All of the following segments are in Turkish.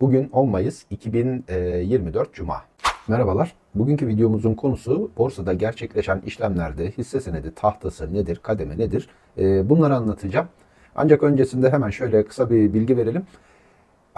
Bugün 10 Mayıs 2024 Cuma. Merhabalar. Bugünkü videomuzun konusu borsada gerçekleşen işlemlerde hisse senedi tahtası nedir, kademe nedir? Ee, bunları anlatacağım. Ancak öncesinde hemen şöyle kısa bir bilgi verelim.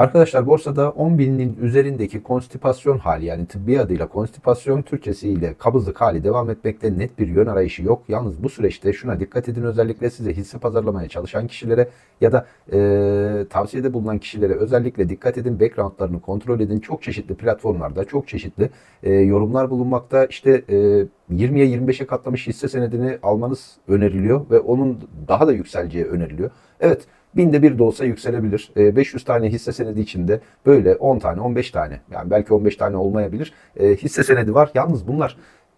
Arkadaşlar borsada 10 binin üzerindeki konstipasyon hali yani tıbbi adıyla konstipasyon Türkçesiyle kabızlık hali devam etmekte net bir yön arayışı yok. Yalnız bu süreçte şuna dikkat edin özellikle size hisse pazarlamaya çalışan kişilere ya da e, tavsiyede bulunan kişilere özellikle dikkat edin. Backgroundlarını kontrol edin. Çok çeşitli platformlarda çok çeşitli e, yorumlar bulunmakta. İşte e, 20'ye 25'e katlamış hisse senedini almanız öneriliyor ve onun daha da yükseleceği öneriliyor. Evet Binde bir de olsa yükselebilir. E, 500 tane hisse senedi içinde böyle 10 tane 15 tane yani belki 15 tane olmayabilir e, hisse senedi var. Yalnız bunlar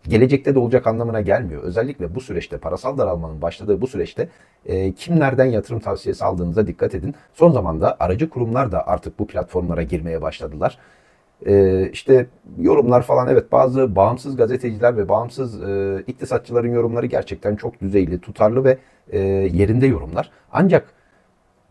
gelecekte de olacak anlamına gelmiyor. Özellikle bu süreçte parasal daralmanın başladığı bu süreçte e, kimlerden yatırım tavsiyesi aldığınıza dikkat edin. Son zamanda aracı kurumlar da artık bu platformlara girmeye başladılar. E, işte yorumlar falan evet bazı bağımsız gazeteciler ve bağımsız e, iktisatçıların yorumları gerçekten çok düzeyli, tutarlı ve e, yerinde yorumlar. Ancak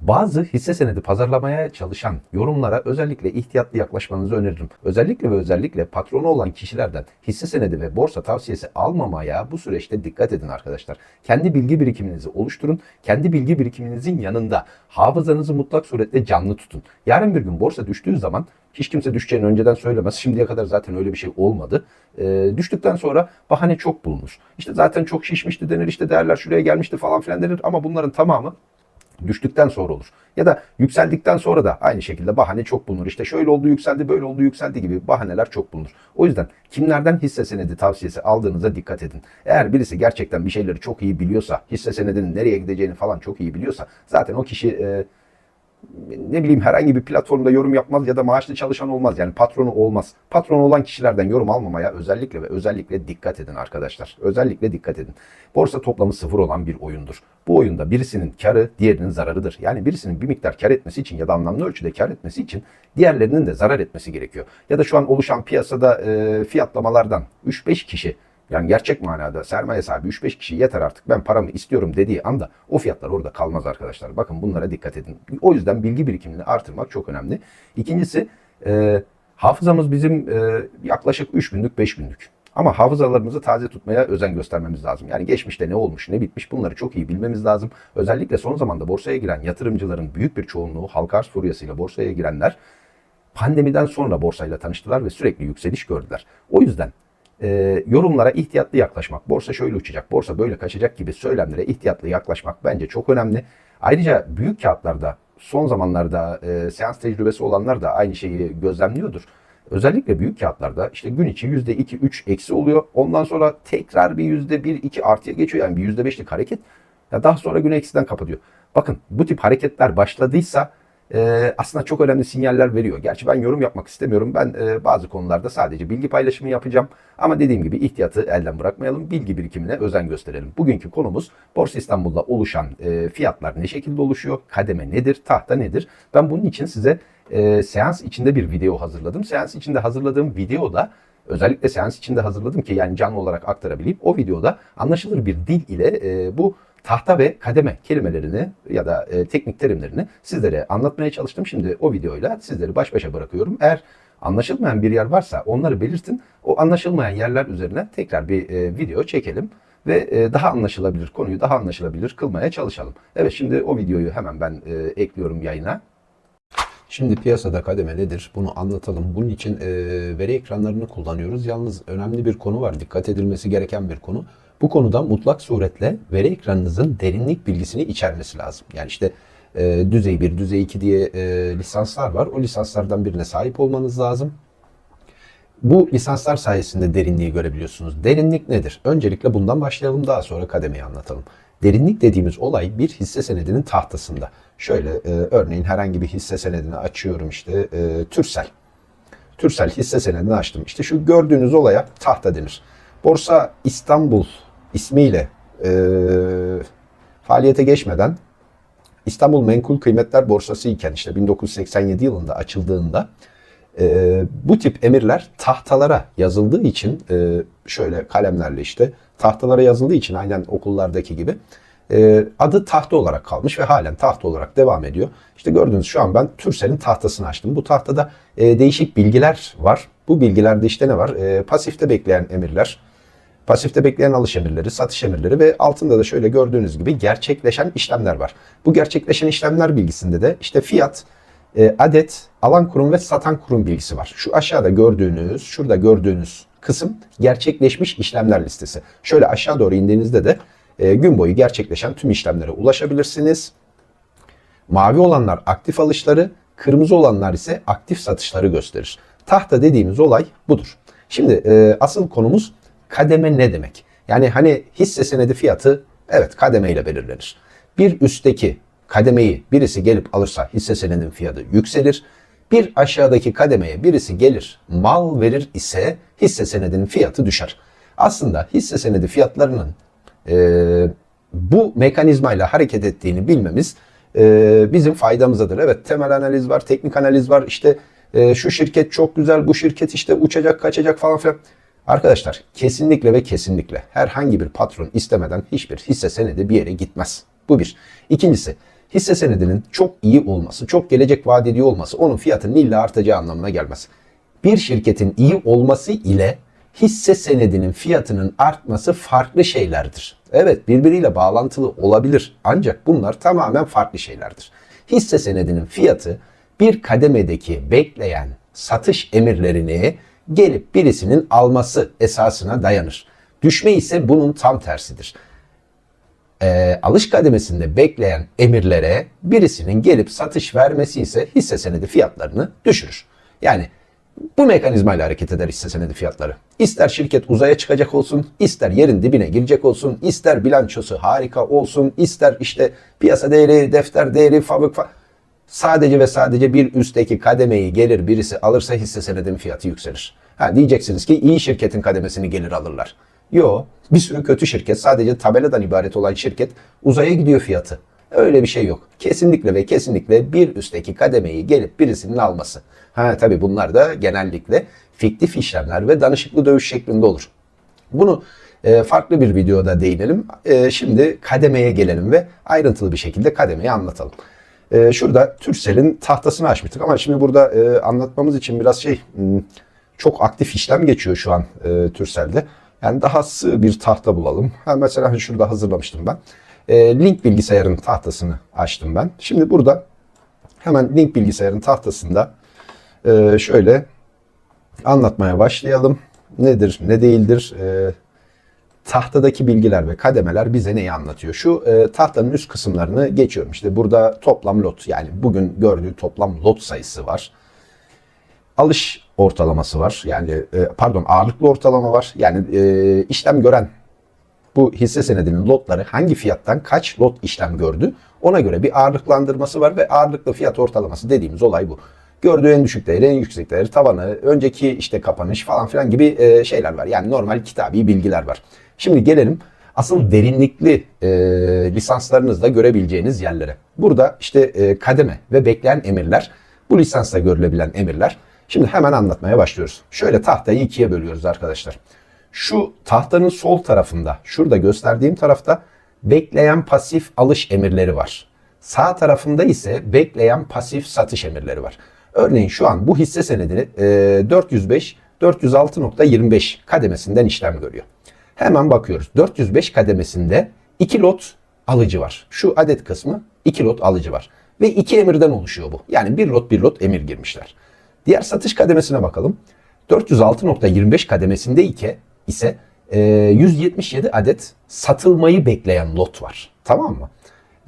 bazı hisse senedi pazarlamaya çalışan yorumlara özellikle ihtiyatlı yaklaşmanızı öneririm. Özellikle ve özellikle patronu olan kişilerden hisse senedi ve borsa tavsiyesi almamaya bu süreçte dikkat edin arkadaşlar. Kendi bilgi birikiminizi oluşturun. Kendi bilgi birikiminizin yanında hafızanızı mutlak suretle canlı tutun. Yarın bir gün borsa düştüğü zaman hiç kimse düşeceğini önceden söylemez. Şimdiye kadar zaten öyle bir şey olmadı. E, düştükten sonra bahane çok bulunur. İşte zaten çok şişmişti denir, işte değerler şuraya gelmişti falan filan denir ama bunların tamamı düştükten sonra olur. Ya da yükseldikten sonra da aynı şekilde bahane çok bulunur. İşte şöyle oldu yükseldi, böyle oldu yükseldi gibi bahaneler çok bulunur. O yüzden kimlerden hisse senedi tavsiyesi aldığınıza dikkat edin. Eğer birisi gerçekten bir şeyleri çok iyi biliyorsa, hisse senedinin nereye gideceğini falan çok iyi biliyorsa zaten o kişi e, ne bileyim herhangi bir platformda yorum yapmaz ya da maaşlı çalışan olmaz. Yani patronu olmaz. Patron olan kişilerden yorum almamaya özellikle ve özellikle dikkat edin arkadaşlar. Özellikle dikkat edin. Borsa toplamı sıfır olan bir oyundur. Bu oyunda birisinin karı diğerinin zararıdır. Yani birisinin bir miktar kar etmesi için ya da anlamlı ölçüde kar etmesi için diğerlerinin de zarar etmesi gerekiyor. Ya da şu an oluşan piyasada e, fiyatlamalardan 3-5 kişi yani gerçek manada sermaye sahibi 3-5 kişi yeter artık ben paramı istiyorum dediği anda o fiyatlar orada kalmaz arkadaşlar. Bakın bunlara dikkat edin. O yüzden bilgi birikimini artırmak çok önemli. İkincisi e, hafızamız bizim e, yaklaşık 3 günlük 5 günlük. Ama hafızalarımızı taze tutmaya özen göstermemiz lazım. Yani geçmişte ne olmuş, ne bitmiş bunları çok iyi bilmemiz lazım. Özellikle son zamanda borsaya giren yatırımcıların büyük bir çoğunluğu halka arz furyasıyla borsaya girenler pandemiden sonra borsayla tanıştılar ve sürekli yükseliş gördüler. O yüzden e, yorumlara ihtiyatlı yaklaşmak, borsa şöyle uçacak, borsa böyle kaçacak gibi söylemlere ihtiyatlı yaklaşmak bence çok önemli. Ayrıca büyük kağıtlarda son zamanlarda e, seans tecrübesi olanlar da aynı şeyi gözlemliyordur. Özellikle büyük kağıtlarda işte gün içi %2, 3 eksi oluyor. Ondan sonra tekrar bir %1, 2 artıya geçiyor. Yani bir %5'lik hareket. Ya daha sonra günü eksiden kapatıyor. Bakın bu tip hareketler başladıysa e, aslında çok önemli sinyaller veriyor. Gerçi ben yorum yapmak istemiyorum. Ben e, bazı konularda sadece bilgi paylaşımı yapacağım. Ama dediğim gibi ihtiyatı elden bırakmayalım. Bilgi birikimine özen gösterelim. Bugünkü konumuz Borsa İstanbul'da oluşan e, fiyatlar ne şekilde oluşuyor? Kademe nedir? Tahta nedir? Ben bunun için size e, seans içinde bir video hazırladım. Seans içinde hazırladığım videoda özellikle seans içinde hazırladım ki yani canlı olarak aktarabileyim. O videoda anlaşılır bir dil ile e, bu tahta ve kademe kelimelerini ya da e, teknik terimlerini sizlere anlatmaya çalıştım. Şimdi o videoyla sizleri baş başa bırakıyorum. Eğer anlaşılmayan bir yer varsa onları belirtin. O anlaşılmayan yerler üzerine tekrar bir e, video çekelim ve e, daha anlaşılabilir konuyu daha anlaşılabilir kılmaya çalışalım. Evet şimdi o videoyu hemen ben e, ekliyorum yayına. Şimdi piyasada kademe nedir? Bunu anlatalım. Bunun için e, veri ekranlarını kullanıyoruz. Yalnız önemli bir konu var. Dikkat edilmesi gereken bir konu. Bu konuda mutlak suretle veri ekranınızın derinlik bilgisini içermesi lazım. Yani işte e, düzey 1, düzey 2 diye e, lisanslar var. O lisanslardan birine sahip olmanız lazım. Bu lisanslar sayesinde derinliği görebiliyorsunuz. Derinlik nedir? Öncelikle bundan başlayalım daha sonra kademeyi anlatalım. Derinlik dediğimiz olay bir hisse senedinin tahtasında. Şöyle e, örneğin herhangi bir hisse senedini açıyorum işte e, Türsel. Türsel hisse senedini açtım. İşte şu gördüğünüz olaya tahta denir. Borsa İstanbul ismiyle e, faaliyete geçmeden İstanbul Menkul Kıymetler Borsası iken işte 1987 yılında açıldığında e, bu tip emirler tahtalara yazıldığı için e, şöyle kalemlerle işte tahtalara yazıldığı için aynen okullardaki gibi E, adı tahta olarak kalmış ve halen tahta olarak devam ediyor. İşte gördüğünüz şu an ben Türsel'in tahtasını açtım. Bu tahtada e, değişik bilgiler var. Bu bilgilerde işte ne var? E, pasifte bekleyen emirler, pasifte bekleyen alış emirleri, satış emirleri ve altında da şöyle gördüğünüz gibi gerçekleşen işlemler var. Bu gerçekleşen işlemler bilgisinde de işte fiyat, e, adet, alan kurum ve satan kurum bilgisi var. Şu aşağıda gördüğünüz, şurada gördüğünüz kısım gerçekleşmiş işlemler listesi. Şöyle aşağı doğru indiğinizde de e, gün boyu gerçekleşen tüm işlemlere ulaşabilirsiniz. Mavi olanlar aktif alışları, kırmızı olanlar ise aktif satışları gösterir. Tahta dediğimiz olay budur. Şimdi e, asıl konumuz kademe ne demek? Yani hani hisse senedi fiyatı evet kademeyle belirlenir. Bir üstteki kademeyi birisi gelip alırsa hisse senedinin fiyatı yükselir. Bir aşağıdaki kademeye birisi gelir mal verir ise hisse senedinin fiyatı düşer. Aslında hisse senedi fiyatlarının e, bu mekanizmayla hareket ettiğini bilmemiz e, bizim faydamızadır. Evet temel analiz var, teknik analiz var. İşte e, şu şirket çok güzel, bu şirket işte uçacak, kaçacak falan filan. Arkadaşlar kesinlikle ve kesinlikle herhangi bir patron istemeden hiçbir hisse senedi bir yere gitmez. Bu bir. İkincisi hisse senedinin çok iyi olması, çok gelecek vaat ediyor olması onun fiyatının illa artacağı anlamına gelmez. Bir şirketin iyi olması ile hisse senedinin fiyatının artması farklı şeylerdir. Evet birbiriyle bağlantılı olabilir ancak bunlar tamamen farklı şeylerdir. Hisse senedinin fiyatı bir kademedeki bekleyen satış emirlerini gelip birisinin alması esasına dayanır. Düşme ise bunun tam tersidir. Ee, alış kademesinde bekleyen emirlere birisinin gelip satış vermesi ise hisse senedi fiyatlarını düşürür. Yani bu mekanizmayla hareket eder hisse senedi fiyatları. İster şirket uzaya çıkacak olsun, ister yerin dibine girecek olsun, ister bilançosu harika olsun, ister işte piyasa değeri, defter değeri, fabrik fa Sadece ve sadece bir üstteki kademeyi gelir birisi alırsa hisse senedinin fiyatı yükselir. Ha, diyeceksiniz ki iyi şirketin kademesini gelir alırlar. Yo, bir sürü kötü şirket, sadece tabeladan ibaret olan şirket uzaya gidiyor fiyatı. Öyle bir şey yok. Kesinlikle ve kesinlikle bir üstteki kademeyi gelip birisinin alması. Ha tabi bunlar da genellikle fiktif işlemler ve danışıklı dövüş şeklinde olur. Bunu e, farklı bir videoda değinelim. E, şimdi kademeye gelelim ve ayrıntılı bir şekilde kademeyi anlatalım. E, şurada Türkcell'in tahtasını açmıştık ama şimdi burada e, anlatmamız için biraz şey hmm, çok aktif işlem geçiyor şu an e, Türkcell'de. Yani daha sığ bir tahta bulalım. Ha, mesela şurada hazırlamıştım ben. E, link bilgisayarın tahtasını açtım ben. Şimdi burada hemen link bilgisayarın tahtasında e, şöyle anlatmaya başlayalım. Nedir, ne değildir? E, tahtadaki bilgiler ve kademeler bize neyi anlatıyor? Şu e, tahtanın üst kısımlarını geçiyorum. İşte burada toplam lot yani bugün gördüğü toplam lot sayısı var. Alış ortalaması var. Yani e, pardon ağırlıklı ortalama var. Yani e, işlem gören bu hisse senedinin lotları hangi fiyattan kaç lot işlem gördü ona göre bir ağırlıklandırması var ve ağırlıklı fiyat ortalaması dediğimiz olay bu. Gördüğü en düşük değeri, en yüksek değeri, tavanı, önceki işte kapanış falan filan gibi e, şeyler var. Yani normal kitabi bilgiler var. Şimdi gelelim asıl derinlikli e, lisanslarınızda görebileceğiniz yerlere. Burada işte e, kademe ve bekleyen emirler, bu lisansta görülebilen emirler. Şimdi hemen anlatmaya başlıyoruz. Şöyle tahtayı ikiye bölüyoruz arkadaşlar. Şu tahtanın sol tarafında, şurada gösterdiğim tarafta bekleyen pasif alış emirleri var. Sağ tarafında ise bekleyen pasif satış emirleri var. Örneğin şu an bu hisse senedini e, 405 406.25 kademesinden işlem görüyor. Hemen bakıyoruz. 405 kademesinde 2 lot alıcı var. Şu adet kısmı 2 lot alıcı var. Ve 2 emirden oluşuyor bu. Yani bir lot bir lot emir girmişler. Diğer satış kademesine bakalım. 406.25 kademesinde ise, ise e, 177 adet satılmayı bekleyen lot var. Tamam mı?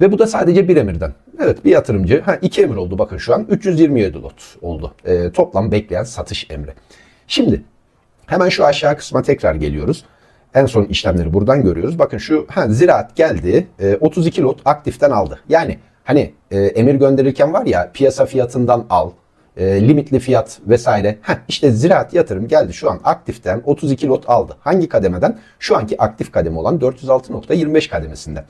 Ve bu da sadece bir emirden. Evet bir yatırımcı, ha iki emir oldu bakın şu an 327 lot oldu. E, toplam bekleyen satış emri. Şimdi hemen şu aşağı kısma tekrar geliyoruz. En son işlemleri buradan görüyoruz. Bakın şu ha, ziraat geldi. E, 32 lot aktiften aldı. Yani hani e, emir gönderirken var ya piyasa fiyatından al, e, limitli fiyat vesaire. Heh, işte ziraat yatırım geldi şu an aktiften 32 lot aldı. Hangi kademeden? Şu anki aktif kademe olan 406.25 kademesinden.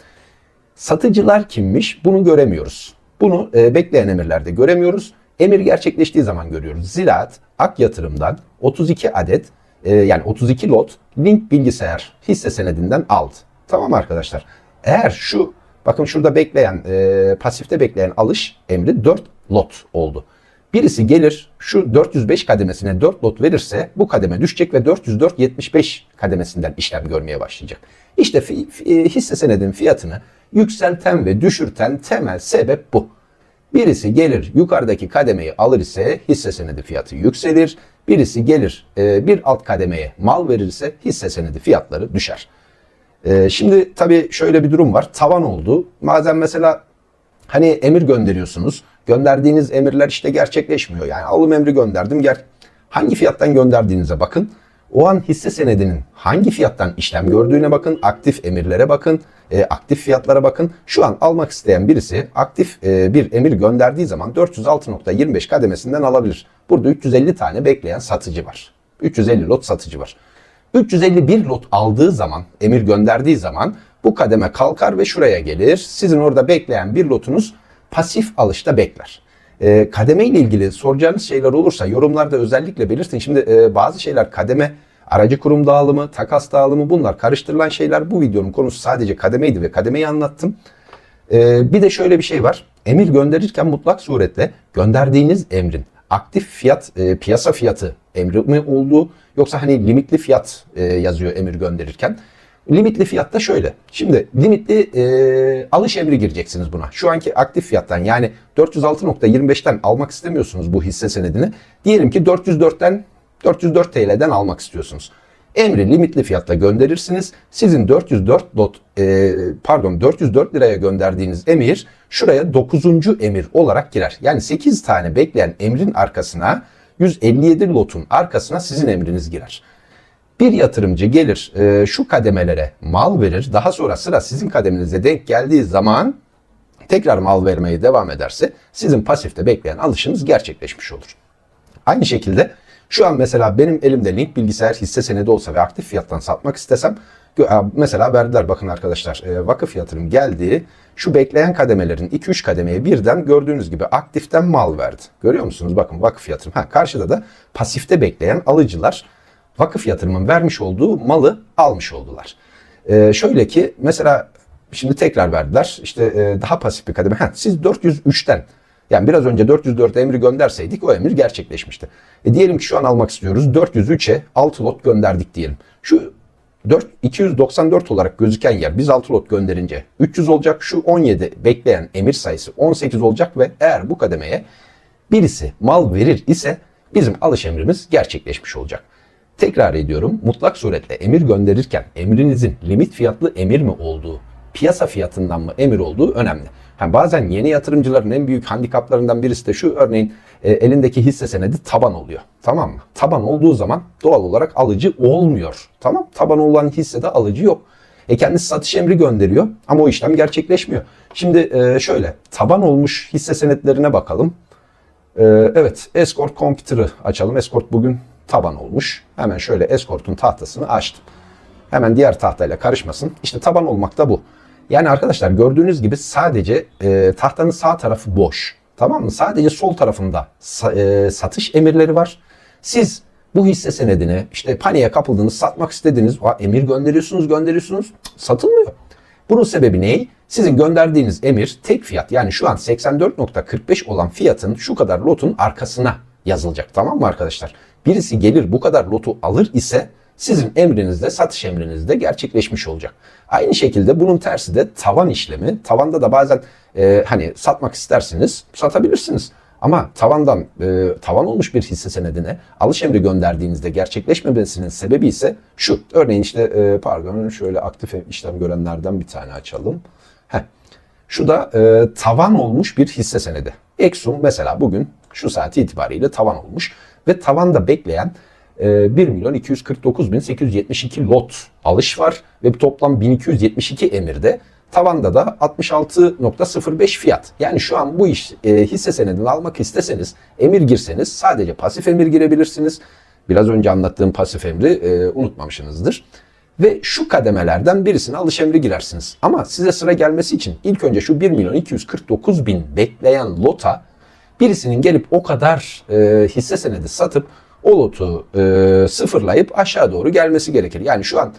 Satıcılar kimmiş? Bunu göremiyoruz. Bunu e, bekleyen emirlerde göremiyoruz. Emir gerçekleştiği zaman görüyoruz. Ziraat Ak Yatırım'dan 32 adet e, yani 32 lot link bilgisayar hisse senedinden aldı. Tamam arkadaşlar. Eğer şu Bakın şurada bekleyen, e, pasifte bekleyen alış emri 4 lot oldu. Birisi gelir şu 405 kademesine 4 lot verirse bu kademe düşecek ve 404.75 kademesinden işlem görmeye başlayacak. İşte fi, fi, hisse senedin fiyatını yükselten ve düşürten temel sebep bu. Birisi gelir yukarıdaki kademeyi alır ise hisse senedi fiyatı yükselir. Birisi gelir e, bir alt kademeye mal verirse hisse senedi fiyatları düşer. E, şimdi tabii şöyle bir durum var. Tavan oldu. Bazen mesela hani emir gönderiyorsunuz. Gönderdiğiniz emirler işte gerçekleşmiyor. Yani alım emri gönderdim. Ger hangi fiyattan gönderdiğinize bakın. O an hisse senedinin hangi fiyattan işlem gördüğüne bakın. Aktif emirlere bakın. E, aktif fiyatlara bakın. Şu an almak isteyen birisi aktif e, bir emir gönderdiği zaman 406.25 kademesinden alabilir. Burada 350 tane bekleyen satıcı var. 350 lot satıcı var. 351 lot aldığı zaman, emir gönderdiği zaman bu kademe kalkar ve şuraya gelir. Sizin orada bekleyen bir lotunuz pasif alışta bekler. E, kademe ile ilgili soracağınız şeyler olursa yorumlarda özellikle belirtin. Şimdi e, bazı şeyler kademe, aracı kurum dağılımı, takas dağılımı bunlar karıştırılan şeyler. Bu videonun konusu sadece kademeydi ve kademeyi anlattım. E, bir de şöyle bir şey var. Emir gönderirken mutlak suretle gönderdiğiniz emrin aktif fiyat, e, piyasa fiyatı emri mi olduğu yoksa hani limitli fiyat e, yazıyor emir gönderirken. Limitli fiyat da şöyle. Şimdi limitli e, alış emri gireceksiniz buna. Şu anki aktif fiyattan yani 406.25'ten almak istemiyorsunuz bu hisse senedini. Diyelim ki 404'ten 404 TL'den almak istiyorsunuz. Emri limitli fiyatla gönderirsiniz. Sizin 404 lot e, pardon 404 liraya gönderdiğiniz emir şuraya 9. emir olarak girer. Yani 8 tane bekleyen emrin arkasına 157 lotun arkasına sizin emriniz girer. Bir yatırımcı gelir e, şu kademelere mal verir. Daha sonra sıra sizin kademenize denk geldiği zaman tekrar mal vermeye devam ederse sizin pasifte bekleyen alışınız gerçekleşmiş olur. Aynı şekilde şu an mesela benim elimde link bilgisayar hisse senedi olsa ve aktif fiyattan satmak istesem mesela verdiler bakın arkadaşlar e, vakıf yatırım geldi. Şu bekleyen kademelerin 2-3 kademeye birden gördüğünüz gibi aktiften mal verdi. Görüyor musunuz? Bakın vakıf yatırım. Ha, karşıda da pasifte bekleyen alıcılar vakıf yatırımın vermiş olduğu malı almış oldular. Ee, şöyle ki mesela şimdi tekrar verdiler. İşte e, daha pasif bir kademe. Ha, siz 403'ten yani biraz önce 404 emri gönderseydik o emir gerçekleşmişti. E diyelim ki şu an almak istiyoruz. 403'e 6 lot gönderdik diyelim. Şu 4, 294 olarak gözüken yer biz 6 lot gönderince 300 olacak. Şu 17 bekleyen emir sayısı 18 olacak ve eğer bu kademeye birisi mal verir ise bizim alış emrimiz gerçekleşmiş olacak. Tekrar ediyorum mutlak suretle emir gönderirken emrinizin limit fiyatlı emir mi olduğu, piyasa fiyatından mı emir olduğu önemli. Yani bazen yeni yatırımcıların en büyük handikaplarından birisi de şu örneğin e, elindeki hisse senedi taban oluyor. Tamam mı? Taban olduğu zaman doğal olarak alıcı olmuyor. Tamam? Taban olan hissede alıcı yok. E kendisi satış emri gönderiyor ama o işlem gerçekleşmiyor. Şimdi e, şöyle taban olmuş hisse senetlerine bakalım. E, evet Escort Computer'ı açalım. Escort bugün taban olmuş. Hemen şöyle Escort'un tahtasını açtım. Hemen diğer tahtayla karışmasın. İşte taban olmak da bu. Yani arkadaşlar gördüğünüz gibi sadece e, tahtanın sağ tarafı boş. Tamam mı? Sadece sol tarafında e, satış emirleri var. Siz bu hisse senedini işte paniğe kapıldınız, satmak istediniz, emir gönderiyorsunuz, gönderiyorsunuz, satılmıyor. Bunun sebebi ne? Sizin gönderdiğiniz emir tek fiyat yani şu an 84.45 olan fiyatın şu kadar lotun arkasına yazılacak. Tamam mı arkadaşlar? Birisi gelir bu kadar lotu alır ise sizin emrinizde, satış emrinizde gerçekleşmiş olacak. Aynı şekilde bunun tersi de tavan işlemi. Tavanda da bazen e, hani satmak istersiniz, satabilirsiniz. Ama tavandan e, tavan olmuş bir hisse senedine alış emri gönderdiğinizde gerçekleşmemesinin sebebi ise şu. Örneğin işte e, pardon şöyle aktif işlem görenlerden bir tane açalım. Heh. Şu da e, tavan olmuş bir hisse senedi. Exum mesela bugün şu saati itibariyle tavan olmuş ve tavanda bekleyen 1 ee, milyon 249 bin 872 lot alış var ve toplam 1272 emirde tavanda da 66.05 fiyat. Yani şu an bu iş e, hisse senedini almak isteseniz emir girseniz sadece pasif emir girebilirsiniz. Biraz önce anlattığım pasif emri e, unutmamışsınızdır. Ve şu kademelerden birisine alış emri girersiniz. Ama size sıra gelmesi için ilk önce şu 1 milyon 249 bin bekleyen lota birisinin gelip o kadar e, hisse senedi satıp o lotu e, sıfırlayıp aşağı doğru gelmesi gerekir. Yani şu an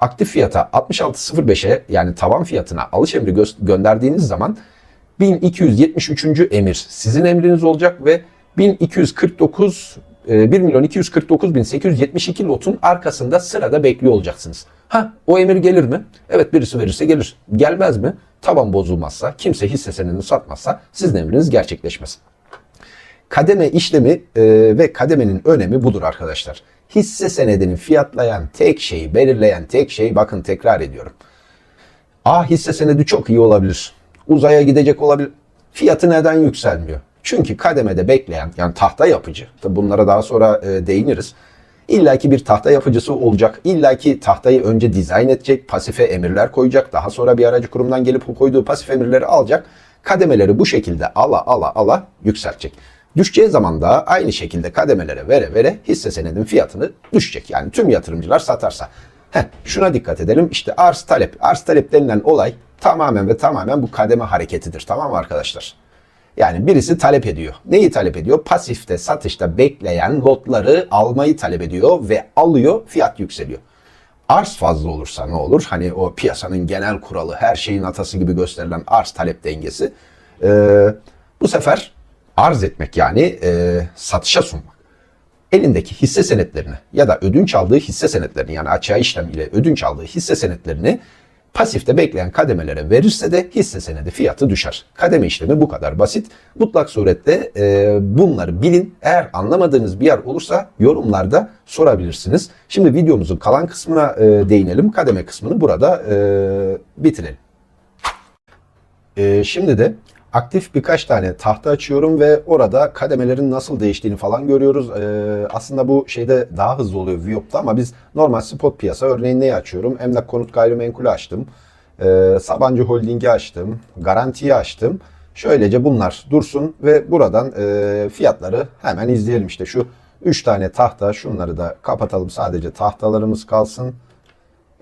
Aktif fiyata 66.05'e yani tavan fiyatına alış emri gö- gönderdiğiniz zaman 1273. emir sizin emriniz olacak ve 1249 e, 1 milyon 249 bin 872 lotun arkasında sırada bekliyor olacaksınız. Ha o emir gelir mi? Evet birisi verirse gelir. Gelmez mi? Taban bozulmazsa, kimse hisse senedini satmazsa sizin emriniz gerçekleşmez. Kademe işlemi e, ve kademenin önemi budur arkadaşlar. Hisse senedini fiyatlayan tek şey, belirleyen tek şey bakın tekrar ediyorum. A hisse senedi çok iyi olabilir. Uzaya gidecek olabilir. Fiyatı neden yükselmiyor? Çünkü kademede bekleyen yani tahta yapıcı. Tabi bunlara daha sonra e, değiniriz. İlla ki bir tahta yapıcısı olacak. İlla ki tahtayı önce dizayn edecek, pasife emirler koyacak. Daha sonra bir aracı kurumdan gelip o koyduğu pasif emirleri alacak. Kademeleri bu şekilde ala ala ala yükseltecek. Düşeceği zaman da aynı şekilde kademelere vere vere hisse senedin fiyatını düşecek. Yani tüm yatırımcılar satarsa. Heh, şuna dikkat edelim. İşte arz talep. Arz talep denilen olay tamamen ve tamamen bu kademe hareketidir. Tamam mı arkadaşlar? Yani birisi talep ediyor. Neyi talep ediyor? Pasifte satışta bekleyen lotları almayı talep ediyor ve alıyor fiyat yükseliyor. Arz fazla olursa ne olur? Hani o piyasanın genel kuralı her şeyin atası gibi gösterilen arz talep dengesi. Ee, bu sefer arz etmek yani e, satışa sunmak elindeki hisse senetlerini ya da ödünç aldığı hisse senetlerini yani açığa işlem ile ödünç aldığı hisse senetlerini pasifte bekleyen kademelere verirse de hisse senedi fiyatı düşer. Kademe işlemi bu kadar basit. Mutlak surette e, bunları bilin. Eğer anlamadığınız bir yer olursa yorumlarda sorabilirsiniz. Şimdi videomuzun kalan kısmına e, değinelim. Kademe kısmını burada e, bitirelim. E, şimdi de aktif birkaç tane tahta açıyorum ve orada kademelerin nasıl değiştiğini falan görüyoruz. Ee, aslında bu şeyde daha hızlı oluyor Viyop'ta ama biz normal spot piyasa örneğin neyi açıyorum? Emlak konut gayrimenkulü açtım. Ee, Sabancı Holding'i açtım. Garantiyi açtım. Şöylece bunlar dursun ve buradan e, fiyatları hemen izleyelim. İşte şu 3 tane tahta şunları da kapatalım sadece tahtalarımız kalsın.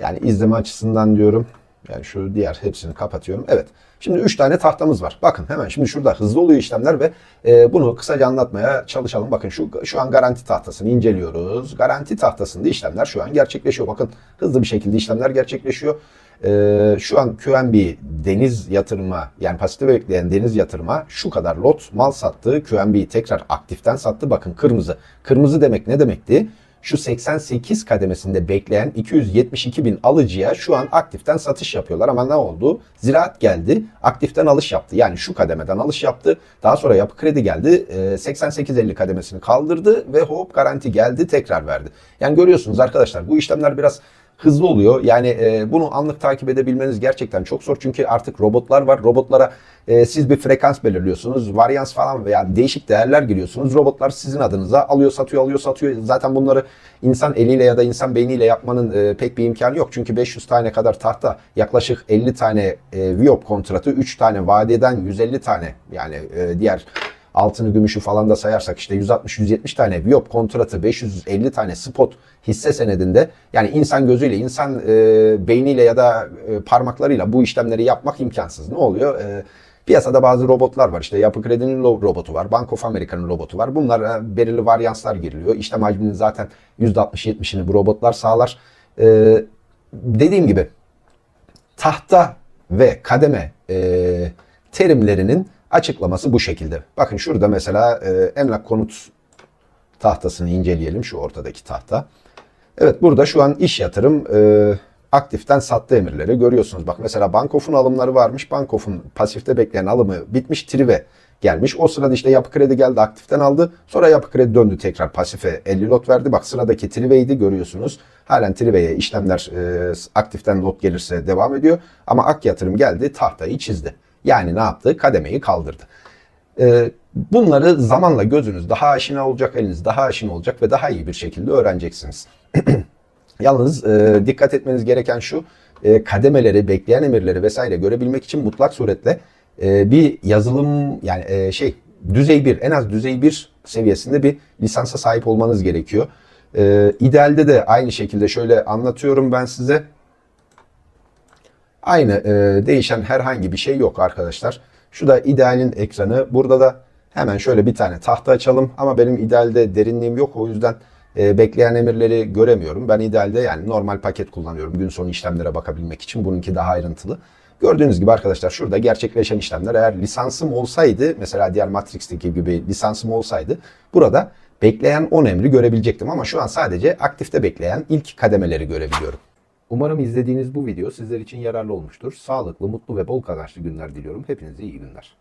Yani izleme açısından diyorum. Yani şu diğer hepsini kapatıyorum. Evet. Şimdi 3 tane tahtamız var. Bakın hemen şimdi şurada hızlı oluyor işlemler ve e, bunu kısaca anlatmaya çalışalım. Bakın şu şu an garanti tahtasını inceliyoruz. Garanti tahtasında işlemler şu an gerçekleşiyor. Bakın hızlı bir şekilde işlemler gerçekleşiyor. E, şu an QNB deniz yatırıma yani pasifte bekleyen deniz yatırıma şu kadar lot mal sattı. QNB'yi tekrar aktiften sattı. Bakın kırmızı. Kırmızı demek ne demekti? Şu 88 kademesinde bekleyen 272 bin alıcıya şu an aktiften satış yapıyorlar. Ama ne oldu? Ziraat geldi, aktiften alış yaptı. Yani şu kademeden alış yaptı. Daha sonra yapı kredi geldi, 88-50 kademesini kaldırdı ve hop garanti geldi, tekrar verdi. Yani görüyorsunuz arkadaşlar bu işlemler biraz hızlı oluyor. Yani e, bunu anlık takip edebilmeniz gerçekten çok zor. Çünkü artık robotlar var. Robotlara e, siz bir frekans belirliyorsunuz. Varyans falan veya değişik değerler giriyorsunuz. Robotlar sizin adınıza alıyor, satıyor, alıyor, satıyor. Zaten bunları insan eliyle ya da insan beyniyle yapmanın e, pek bir imkanı yok. Çünkü 500 tane kadar tahta, yaklaşık 50 tane e, Viop kontratı, 3 tane vadeden 150 tane yani e, diğer altını gümüşü falan da sayarsak işte 160-170 tane Viop kontratı 550 tane spot hisse senedinde yani insan gözüyle insan e, beyniyle ya da e, parmaklarıyla bu işlemleri yapmak imkansız. Ne oluyor? E, Piyasada bazı robotlar var. İşte Yapı Kredi'nin robotu var. Bank of America'nın robotu var. Bunlar e, belirli varyanslar giriliyor. İşlem hacminin zaten %60-70'ini bu robotlar sağlar. Ee, dediğim gibi tahta ve kademe e, terimlerinin açıklaması bu şekilde. Bakın şurada mesela e, emlak konut tahtasını inceleyelim. Şu ortadaki tahta. Evet burada şu an iş yatırım e, aktiften sattı emirleri görüyorsunuz. Bak mesela Bankof'un alımları varmış. Bankof'un pasifte bekleyen alımı bitmiş. Trive gelmiş. O sırada işte yapı kredi geldi aktiften aldı. Sonra yapı kredi döndü tekrar pasife 50 lot verdi. Bak sıradaki Trive'ydi görüyorsunuz. Halen Trive'ye işlemler e, aktiften lot gelirse devam ediyor. Ama ak yatırım geldi tahtayı çizdi. Yani ne yaptı? Kademeyi kaldırdı. E, bunları zamanla gözünüz daha aşina olacak, eliniz daha aşina olacak ve daha iyi bir şekilde öğreneceksiniz. Yalnız e, dikkat etmeniz gereken şu, e, kademeleri, bekleyen emirleri vesaire görebilmek için mutlak suretle e, bir yazılım yani e, şey düzey bir en az düzey bir seviyesinde bir lisansa sahip olmanız gerekiyor. E, idealde de aynı şekilde şöyle anlatıyorum ben size. Aynı e, değişen herhangi bir şey yok arkadaşlar. Şu da idealin ekranı. Burada da hemen şöyle bir tane tahta açalım. Ama benim idealde derinliğim yok. O yüzden e, bekleyen emirleri göremiyorum. Ben idealde yani normal paket kullanıyorum gün sonu işlemlere bakabilmek için. Bununki daha ayrıntılı. Gördüğünüz gibi arkadaşlar şurada gerçekleşen işlemler eğer lisansım olsaydı mesela diğer Matrix'teki gibi lisansım olsaydı burada bekleyen 10 emri görebilecektim ama şu an sadece aktifte bekleyen ilk kademeleri görebiliyorum. Umarım izlediğiniz bu video sizler için yararlı olmuştur. Sağlıklı, mutlu ve bol kazançlı günler diliyorum. Hepinize iyi günler.